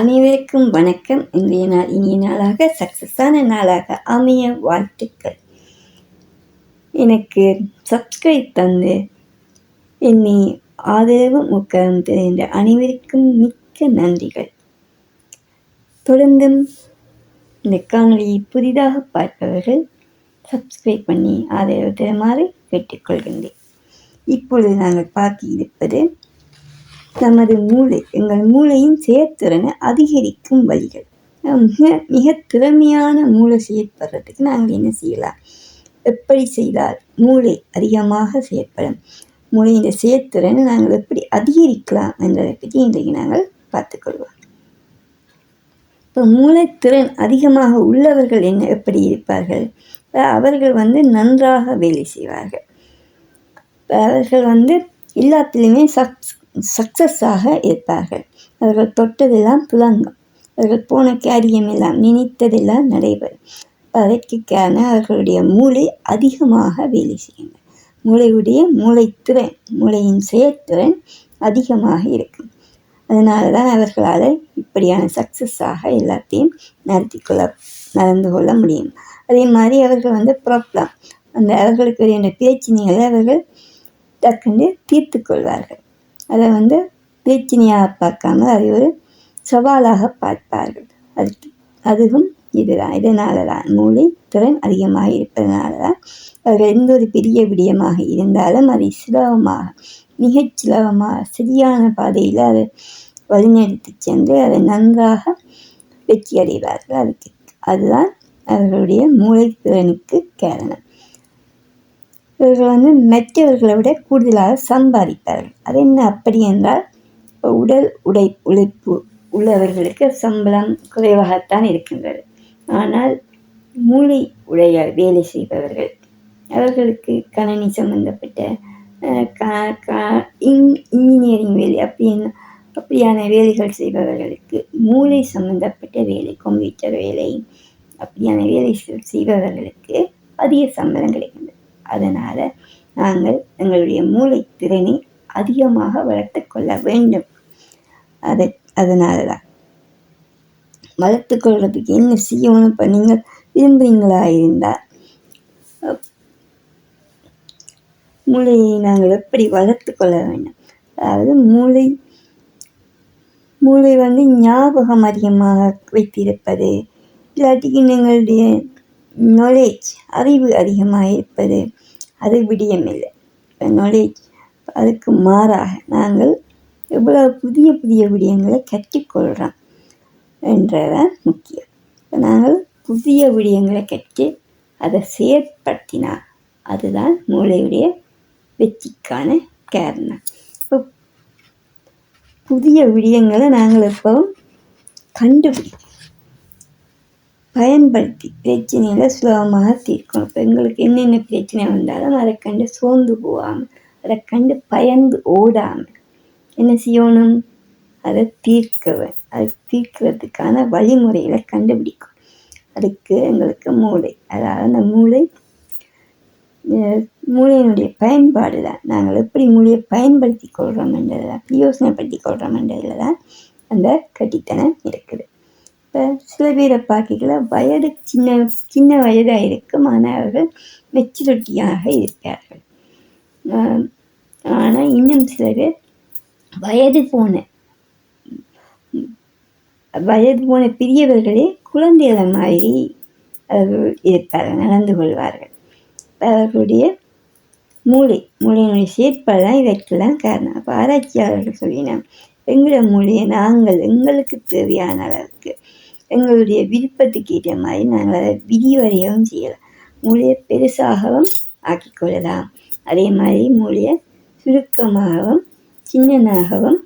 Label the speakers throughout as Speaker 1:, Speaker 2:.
Speaker 1: அனைவருக்கும் வணக்கம். இன்றைய நாள் இனிய நாளாக சக்ஸஸான நாளாக அமைய வாழ்த்துக்கள். எனக்கு சப்ஸ்கிரைப் தந்து என்னை ஆதரவு முக்கம் தெரிந்த அனைவருக்கும் மிக்க நன்றிகள். தொடர்ந்தும் இந்த காணொலியை புதிதாக பார்ப்பவர்கள் சப்ஸ்கிரைப் பண்ணி ஆதரவு தருமாறு கேட்டுக்கொள்கின்றேன். இப்பொழுது நாங்கள் பார்க்க இருப்பது நமது மூளை எங்கள் மூளையின் செயற்திறனை அதிகரிக்கும் வழிகள். மிக மிக திறமையான மூளை செயற்படுறதுக்கு நாங்கள் என்ன செய்யலாம்? எப்படி செய்தால் மூளை அதிகமாக செயற்படும்? மூளையின் செயற்திறனை நாங்கள் எப்படி அதிகரிக்கலாம் என்றதை பற்றி இன்றைக்கு நாங்கள் பார்த்துக்கொள்வோம் இப்போ மூளைத்திறன் அதிகமாக உள்ளவர்கள் என்ன எப்படி இருப்பார்கள்? அவர்கள் வந்து நன்றாக வேலை செய்வார்கள். அவர்கள் வந்து எல்லாத்திலையுமே சக்ஸ் சக்ஸஸாக இருப்பார்கள். அவர்கள் தொட்டதெல்லாம் துலங்கும் அவர்கள் போன காரியமெல்லாம் நினைத்ததெல்லாம் நடைபெறும். அதற்கு அவர்களுடைய மூளை அதிகமாக வேலை செய்யும். மூளையுடைய மூளைத்திறன் மூளையின் செயற்திறன் அதிகமாக இருக்கும். அதனால தான் அவர்களால் இப்படியான சக்ஸஸாக எல்லாத்தையும் நடத்தி கொள்ள நடந்து கொள்ள முடியும். அதே மாதிரி அவர்கள் வந்து ப்ராப்ளம் அந்த அவர்களுக்கு வேண்டிய பிரச்சனைகளை அவர்கள் டக்குன்னு தீர்த்து கொள்வார்கள். அதை வந்து பிரச்சனையாக பார்க்காம அதை ஒரு சவாலாக பார்ப்பார்கள். அதுக்கு அதுவும் இதுதான். இதனால தான் மூளை திறன் அதிகமாக இருப்பதனால தான் அவர்கள் எந்த ஒரு பெரிய விடயமாக இருந்தாலும் அதை சுலபமாக மிகச் சுலபமாக சரியான பாதையில் அதை வழிநடத்தி சென்று அதை நன்றாக வெற்றி அடைவார்கள் அதுக்கு அதுதான் அவர்களுடைய மூளை திறனுக்கு காரணம். இவர்கள் வந்து மற்றவர்களை விட கூடுதலாக சம்பாதிப்பார்கள். அது என்ன அப்படி என்றால் உடல் உடை உழைப்பு உள்ளவர்களுக்கு சம்பளம் குறைவாகத்தான் இருக்கின்றது. ஆனால் மூளை உடைய வேலை செய்பவர்கள் அவர்களுக்கு கணினி சம்பந்தப்பட்ட இன்ஜினியரிங் வேலை அப்படின்னு அப்படியான வேலைகள் செய்பவர்களுக்கு மூளை சம்பந்தப்பட்ட வேலை கம்ப்யூட்டர் வேலை அப்படியான வேலை செய்பவர்களுக்கு அதிக சம்பளம் கிடைக்கின்றது. அதனால் நாங்கள் எங்களுடைய மூளை திறனை அதிகமாக வளர்த்து கொள்ள வேண்டும். அதை அதனால தான் வளர்த்து கொள்வதுக்கு என்ன செய்யணும் இப்போ நீங்கள் விரும்புகிறீங்களா இருந்தால்? மூளையை நாங்கள் எப்படி வளர்த்து கொள்ள வேண்டும்? அதாவது மூளை மூளை வந்து ஞாபகம் அதிகமாக வைத்திருப்பது இல்லாட்டிக்கு எங்களுடைய நாலேஜ் அறிவு அதிகமாக இருப்பது அது விடியமில்லை. இப்போ நாலேஜ் அதுக்கு மாறாக நாங்கள் எவ்வளோ புதிய புதிய விடயங்களை கற்றுக்கொள்கிறோம் என்றதான் முக்கியம். இப்போ நாங்கள் புதிய விடயங்களை கற்று அதை செயற்படுத்தினா அதுதான் மூளையுடைய வெற்றிக்கான காரணம். இப்போ புதிய விடயங்களை நாங்கள் எப்பவும் கண்டுபிடிக்கணும். பயன்படுத்தி பிரச்சனைகளை சுலபமாக தீர்க்கணும். இப்போ எங்களுக்கு என்னென்ன பிரச்சனை வந்தாலும் அதை கண்டு சோர்ந்து போகாமல் அதை கண்டு பயந்து ஓடாமல் என்ன செய்யணும்? அதை தீர்க்க அதை தீர்க்கிறதுக்கான வழிமுறைகளை கண்டுபிடிக்கும் அதுக்கு எங்களுக்கு மூளை. அதாவது அந்த மூளை மூளையினுடைய பயன்பாடு தான். நாங்கள் எப்படி மூளையை பயன்படுத்தி கொள்கிறோம் என்றதில் யோசனைப்படுத்தி கொள்கிறோம் என்றதில் தான் அந்த கட்டித்தனம் இருக்குது. இப்போ சில பேரை பார்க்கல வயது சின்ன சின்ன வயதாக இருக்கும். ஆனால் அவர்கள் மெச்சூரிட்டியாக இருப்பார்கள் ஆனால் இன்னும் சில பேர் வயது போன வயது போன பெரியவர்களே குழந்தைகள் மாதிரி அவர்கள் இருப்பார்கள் நடந்து கொள்வார்கள். அவர்களுடைய மூளை மூளையினுடைய செயற்பாடு தான் இதற்கெல்லாம் காரணம். அப்போ ஆராய்ச்சியாளர்கள் சொல்லினோம் எங்களோட மூளையை நாங்கள் எங்களுக்கு தேவையான அளவுக்கு எங்களுடைய விருப்பத்துக்கு ஏற்ற மாதிரி நாங்கள் அதை விரிவடையவும் செய்யலாம். மூளையை பெருசாகவும் ஆக்கிக்கொள்ளலாம் அதே மாதிரி மூளையை சுருக்கமாகவும் சின்னனாகவும்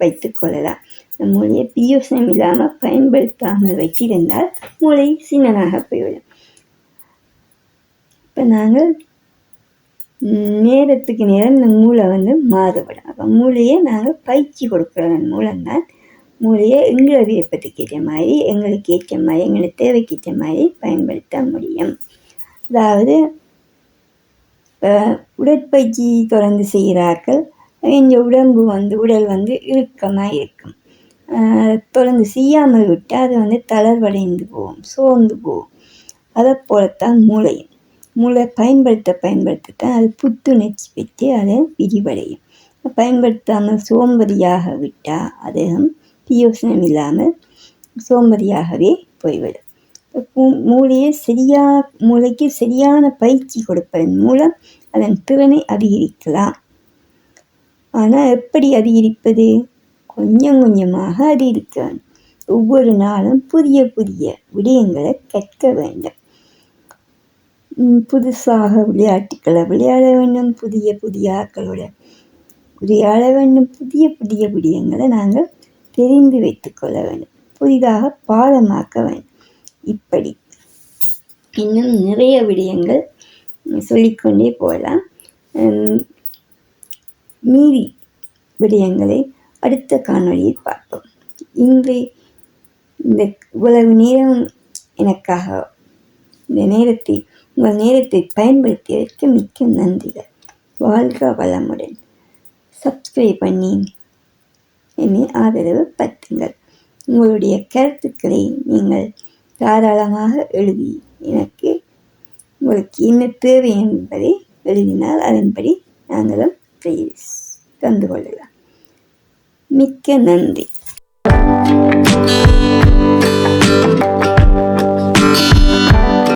Speaker 1: வைத்து கொள்ளலாம். இந்த மூளையை பியோசனம் இல்லாமல் பயன்படுத்தாமல் வைத்திருந்தால் மூளை சின்னனாக போய்விடும். இப்போ நாங்கள் நேரத்துக்கு நேரம் இந்த மூளை வந்து மாறுபடும். அப்போ மூளையை நாங்கள் பயிற்சி கொடுக்குறதன் மூலம்தான் மூளையை எங்களை விருப்பத்துக்கேற்ற மாதிரி எங்களுக்கு ஏற்ற மாதிரி எங்களுக்கு தேவைக்கேற்ற மாதிரி பயன்படுத்த முடியும். அதாவது உடற்பயிற்சி தொடர்ந்து செய்கிறார்கள். எங்கள் உடம்பு வந்து உடல் வந்து இறுக்கமாக இருக்கும். தொடர்ந்து செய்யாமல் விட்டால் அது வந்து தளர்வடைந்து போகும் சோர்ந்து போகும். அதை போலத்தான் மூளையும். மூளை பயன்படுத்த பயன்படுத்தத்தான் அது புத்துணர்ச்சி பெற்று அதை விரிவடையும். பயன்படுத்தாமல் சோம்பதியாக விட்டால் அதுவும் பிரியோசனம் இல்லாமல் சோம்பதியாகவே போய்விடும். மூளையை சரியா மூளைக்கு சரியான பயிற்சி கொடுப்பதன் மூலம் அதன் திறனை அதிகரிக்கலாம். ஆனால் எப்படி அதிகரிப்பது? கொஞ்சம் கொஞ்சமாக அதிகரிக்க வேண்டும் ஒவ்வொரு நாளும் புதிய புதிய விடயங்களை கற்க வேண்டும். புதுசாக விளையாட்டுக்களை விளையாட வேண்டும் புதிய புதிய ஆட்களோட விளையாட வேண்டும் புதிய புதிய விடயங்களை நாங்கள் திரும்பி வைத்துக்கொள்ள வேண்டும். புதிதாக பாடமாக்க வேண்டும். இப்படி. இன்னும் நிறைய விடயங்கள் சொல்லிக்கொண்டே போகலாம். மீதி விடயங்களை அடுத்த காணொளியில் பார்ப்போம். இன்று இந்த இவ்வளவு நேரம் எனக்காக இந்த நேரத்தை உங்கள் நேரத்தை பயன்படுத்தியதற்கு மிக்க நன்றிகள். வாழ்க வளமுடன். சப்ஸ்கிரைப் பண்ணி என்னை ஆதரவு பத்துங்கள் உங்களுடைய கருத்துக்களை நீங்கள் தாராளமாக எழுதி எனக்கு உங்களுக்கு என்ன தேவை என்பதை எழுதினால் அதன்படி நாங்களும் தந்து கொள்ளலாம். மிக்க நன்றி.